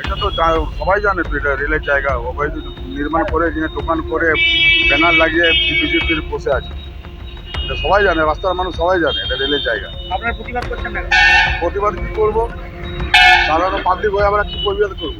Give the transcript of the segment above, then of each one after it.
এটা তো সবাই জানে তো এটা রেলের জায়গা। অবৈধ নির্মাণ করে এখানে দোকান করে ব্যানার লাগিয়ে বিজেপির বসে আছে। এটা সবাই জানে রাস্তার মানুষ সবাই জানে এটা রেলের জায়গা। আপনার প্রতিবাদ করছেন না প্রতিবাদ কি করব? সাধারণ পাবলিক হয়ে আমরা কি প্রতিবাদ করব?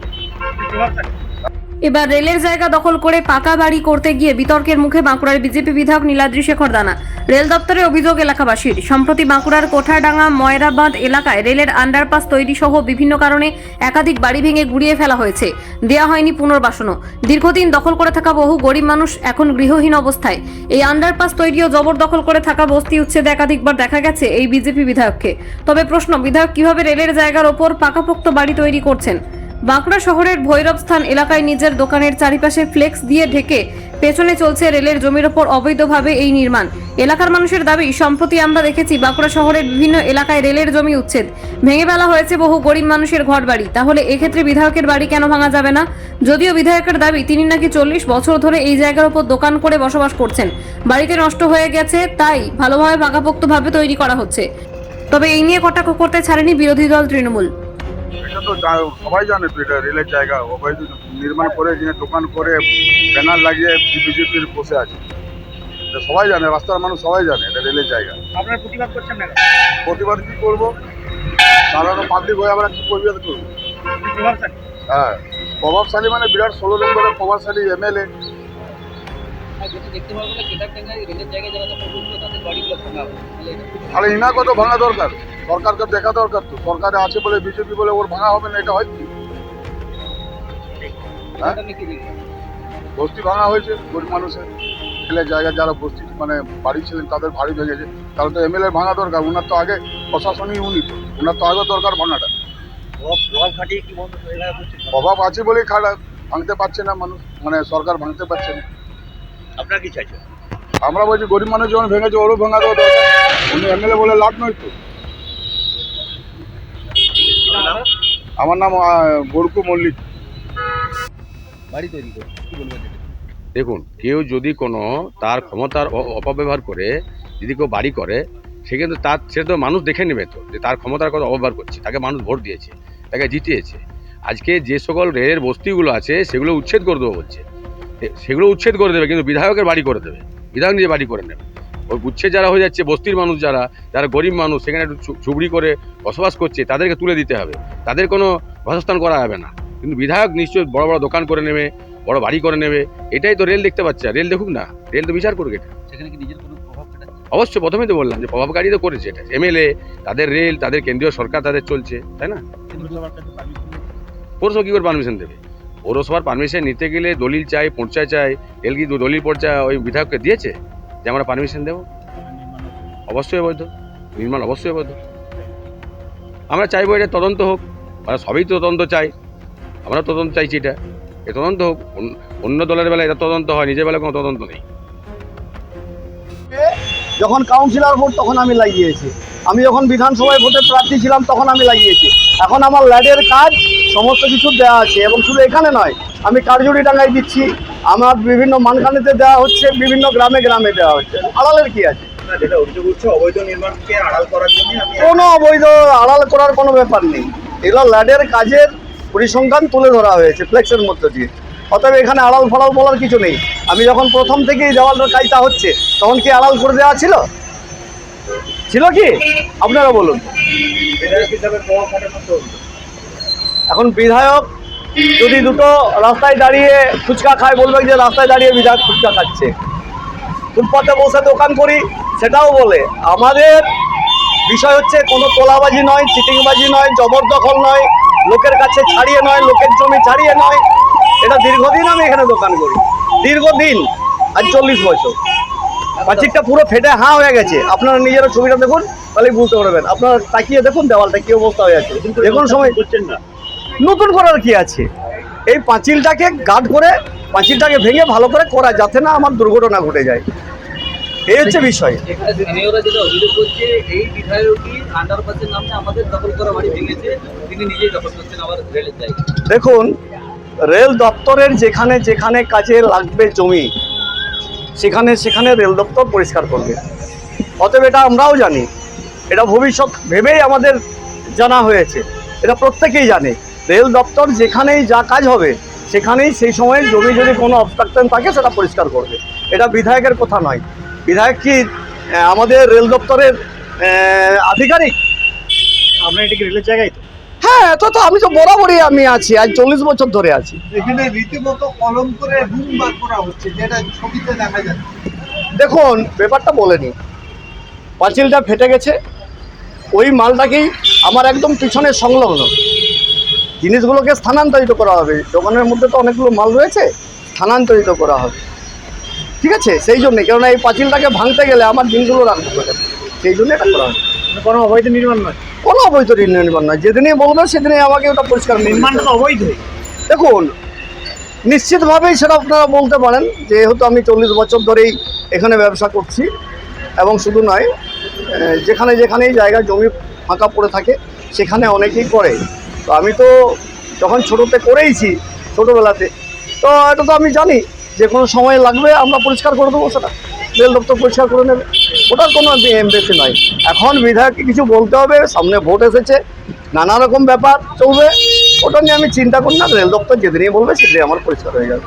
এবার রেলের জায়গা দখল করে পাকা বাড়ি করতে গিয়ে বিতর্কের মুখে বাঁকুড়ার বিজেপি বিধায়ক নীলাদ্রি শেখর দানা। রেল দপ্তরে অভিযোগ, এলাকাবাসীর। সম্প্রতি বাঁকুড়ার কোঠাডাঙ্গা, ময়রাবাদ এলাকায় রেলের আন্ডারপাস তৈরি সহ বিভিন্ন কারণে একাধিক বাড়ি ভেঙে গুড়িয়ে ফেলা হয়েছে। দেয়া হয়নি পুনর্বাসনও। দীর্ঘদিন দখল করে থাকা বহু গরিব মানুষ এখন গৃহহীন অবস্থায়। এই আন্ডারপাস তৈরিও জবরদখল করে থাকা বস্তি উচ্ছেদে একাধিকবার দেখা গেছে এই বিজেপি বিধায়ককে। তবে প্রশ্ন, বিধায়ক কীভাবে রেলের জায়গার ওপর পাকাপোক্ত বাড়ি তৈরি করছেন? বাঁকুড়া শহরের ভৈরবস্থান এলাকায় নিজের দোকানের চারিপাশে ফ্লেক্স দিয়ে ঢেকে পেছনে চলছে রেলের জমির ওপর অবৈধভাবে এই নির্মাণ। এলাকার মানুষের দাবি, সম্প্রতি আমরা দেখেছি বাঁকুড়া শহরের বিভিন্ন এলাকায় রেলের জমি উচ্ছেদ। ভেঙে ফেলা হয়েছে বহু গরিব মানুষের ঘর বাড়ি তাহলে এক্ষেত্রে বিধায়কের বাড়ি কেন ভাঙা যাবে না? যদিও বিধায়কের দাবি, তিনি নাকি চল্লিশ বছর ধরে এই জায়গার উপর দোকান করে বসবাস করছেন। বাড়িতে নষ্ট হয়ে গেছে, তাই ভালোভাবে পাকাপোক্তভাবে তৈরি করা হচ্ছে। তবে এই নিয়ে কটাক্ষ করতে ছাড়েনি বিরোধী দল তৃণমূল। এটা তো সবাই জানে তো এটা রেলের জায়গা। অবৈধ নির্মাণ করে এখানে দোকান করে ব্যানার লাগিয়ে বিজেপির বসে আছে। এটা সবাই জানে রাস্তার মানুষ সবাই জানে এটা রেলের জায়গা। আপনারা প্রতিবাদ করছেন না প্রতিবাদ কি করব? সাধারণ পাবলিক হয়ে আমরা কি প্রতিবাদ করব? হ্যাঁ প্রভাবশালী মানে বিরাট ষোলো নম্বরের প্রভাবশালী এমএলএ। যেটা দেখতে পারব না কেটারটেঙ্গায় রেলের জায়গায় যারা দখল করছিল তাদের বাড়িগুলো ভাঙা তাহলে ইনাকে তো ভাঙা দরকার। সরকারকে দেখা দরকার তো। সরকারে আছে বলে বিজেপি বলে ওর ভাঙা হবে না এটা হয় কি? হ্যাঁ? বস্তি ভাঙা হয়েছে গরিব মানুষের ছেলে জায়গায় যারা বস্তি মানে বাড়ি ছিলেন তাদের বাড়ি ভেঙেছে তাহলে তো এমএলএ ভাঙা দরকার। ওনার তো আগে প্রশাসনই উনি তো ওনার তো আগে দরকার ভাঙাটা। অভাব আছে বলেই খারাপ ভাঙতে পারছে না মানুষ। মানে সরকার ভাঙতে পারছে না। আপনারা কি চাইছেন? আমরা বলছি গরিব মানুষ যখন ভেঙেছে ওরও ভাঙা দেওয়া দরকার। উনি এমএলএ বলে লাভ নয় তো। আমার নাম বরকু মল্লিক। বাড়ি তৈরি? দেখুন কেউ যদি কোনো তার ক্ষমতার অপব্যবহার করে যদি কেউ বাড়ি করে সে কিন্তু তার সে তো মানুষ দেখে নেবে তো যে তার ক্ষমতার কথা অপব্যবহার করছে। তাকে মানুষ ভোট দিয়েছে তাকে জিতিয়েছে। আজকে যে সকল রেলের বস্তিগুলো আছে সেগুলো উচ্ছেদ করে দেবো বলছে। সেগুলো উচ্ছেদ করে দেবে কিন্তু বিধায়কের বাড়ি করে দেবে। বিধায়ক নিজে বাড়ি করে নেবে। ওই উচ্ছেদ যারা হয়ে যাচ্ছে বস্তির মানুষ যারা যারা গরিব মানুষ সেখানে একটু ঝুবড়ি করে বসবাস করছে তাদেরকে তুলে দিতে হবে। তাদের কোনো বাসস্থান করা যাবে না। কিন্তু বিধায়ক নিশ্চয়ই বড় বড় দোকান করে নেবে বড় বাড়ি করে নেবে। এটাই তো রেল দেখতে পাচ্ছে। রেল দেখুক না রেল তো বিচার করুক এটা সেখানে কি নিজের কোনো প্রভাব খাটাচ্ছে অবশ্যই প্রথমেই তো বললাম যে প্রভাবকারী তো করেছে এটা। এমএলএ তাদের রেল তাদের কেন্দ্রীয় সরকার তাদের চলছে তাই না? পৌরসভা কী করে পারমিশন দেবে? পৌরসভার পারমিশন নিতে গেলে দলিল চাই পর্চা চাই কি দলিল পর্চা ওই বিধায়ককে দিয়েছে, যে আমরা পারমিশন দেবো? অবশ্যই অবৈধ, নির্মাণ অবশ্যই অবৈধ। আমরা চাইব এটা তদন্ত হোক, আমরা সবই তদন্ত চাই, আমরা তদন্ত চাইছি এটা, এ তদন্ত হোক, অন্য- দলের বেলায় এটা তদন্ত হয়, নিজের বেলায় কোনো তদন্ত নেই। যখন কাউন্সিলর ভোট, তখন আমি লাগিয়েছি। আমি যখন বিধানসভায় ভোটে প্রার্থী ছিলাম, তখন আমি লাগিয়েছি। এখন আমার ল্যাডের কাজ সমস্ত কিছু দেওয়া আছে এবং শুধু এখানে নয় আমি কারজুড়ি ডাঙ্গায় দিচ্ছি আমার বিভিন্ন মানখানেতে দেওয়া হচ্ছে বিভিন্ন গ্রামে গ্রামে দেওয়া হচ্ছে। আড়ালের কি আছে? কোনো অবৈধ আড়াল করার কোনো ব্যাপার নেই। এগুলো ল্যাডের কাজের পরিসংখ্যান তুলে ধরা হয়েছে ফ্লেক্সের মধ্যে দিয়ে। অতএব এখানে আড়াল ফাড়াল বলার কিছু নেই। আমি যখন প্রথম থেকেই দেওয়ালটার কাজটা হচ্ছে তখন কি আড়াল করে দেওয়া ছিল? ছিল কি? আপনারা বলুন বিধায়ক হিসাবে প্রভাব খাটানোর তো এখন বিধায়ক যদি দুটো রাস্তায় দাঁড়িয়ে ফুচকা খায়, বলবে যে রাস্তায় দাঁড়িয়ে বিধায়ক ফুচকা খাচ্ছে। ফুটপাতে বসে দোকান করি, সেটাও বলে। আমাদের বিষয় হচ্ছে, কোনো তোলাবাজি নয়, চিটিংবাজি নয়, জবরদখল নয়, লোকের কাছে ছাড়িয়ে নয়, লোকের জমি ছাড়িয়ে নয়। এটা দীর্ঘদিন আমি এখানে দোকান করি। দীর্ঘদিন, আজ চল্লিশ বছর। পাঁচিরটা পুরো ফেটে হাঁ হয়ে গেছে। আপনারা নিজেরা ছবিটা দেখুন তাহলে বুঝতে পারবেন। আপনারা তাকিয়ে দেখুন, দেওয়ালটা কি অবস্থা হয়ে আছে। কোনো সময়। করছেন না। নতুন করার কি আছে? এই পাঁচিলটাকে গার্ড করে পাঁচিলটাকে ভেঙে ভালো করে করা যাতে না আমার দুর্ঘটনা ঘটে যায়। এই হচ্ছে বিষয়। দেখুন রেল দপ্তরের যেখানে যেখানে কাজে লাগবে জমি সেখানে সেখানে রেল দপ্তর পরিষ্কার করবে। অতএব এটা আমরাও জানি। এটা ভবিষ্যৎ ভেবেই আমাদের জানা হয়েছে। এটা প্রত্যেকেই জানে। রেল দপ্তর যেখানেই যা কাজ হবে সেখানেই সেই সময় জমি যদি কোনো অবস্ট্রাকশন থাকে সেটা পরিষ্কার করবে। এটা বিধায়কের কথা নয়। বিধায়ক কি আমাদের রেল দপ্তরের আধিকারিক? আপনার এটা কি রেলের জায়গায় তো? হ্যাঁ তো তো আমি তো বরাবরই আমি আছি আজ চল্লিশ বছর ধরে আছি। এখানে রীতিমতো কলম করে রুম বার করা হচ্ছে যেটা ছবিতে দেখা যাচ্ছে দেখুন ব্যাপারটা বলেনি পাঁচিলটা ফেটে গেছে ওই মালটাকেই আমার একদম পিছনে সংলগ্ন। জিনিসগুলোকে স্থানান্তরিত করা হবে। দোকানের মধ্যে তো অনেকগুলো মাল রয়েছে স্থানান্তরিত করা হবে। ঠিক আছে? সেই জন্যে কেননা এই পাঁচিলটাকে ভাঙতে গেলে আমার জিনিসগুলো রাখতে হবে সেই জন্য এটা করা হবে কোনো অবৈধ নির্মাণ নয়? কোনো অবৈধ নির্মাণ নয়। যেদিনই বলবে সেদিনই আমাকে ওটা পরিষ্কার। নির্মাণটা তো অবৈধই দেখুন নিশ্চিতভাবেই সেটা আপনারা বলতে পারেন যেহেতু আমি চল্লিশ বছর ধরেই এখানে ব্যবসা করছি এবং শুধু নয় যেখানে যেখানেই জায়গা জমি ফাঁকা পড়ে থাকে সেখানে অনেকেই করে। তো আমি তো যখন ছোটোতে করেইছি, ছোটোবেলাতে, তো এটা তো আমি জানি যে কোনো সময় লাগবে আমরা পরিষ্কার করে দেবো সেটা। রেল দপ্তর পরিষ্কার করে নেবে। ওটার কোনো এম বেশি নয় এখন বিধায়ককে কিছু বলতে হবে, সামনে ভোট এসেছে, নানা রকম ব্যাপার চলবে। ওটা নিয়ে আমি চিন্তা করি না, রেল দপ্তর যেদিনই বলবে সেদিনই আমার পরিষ্কার হয়ে যাবে।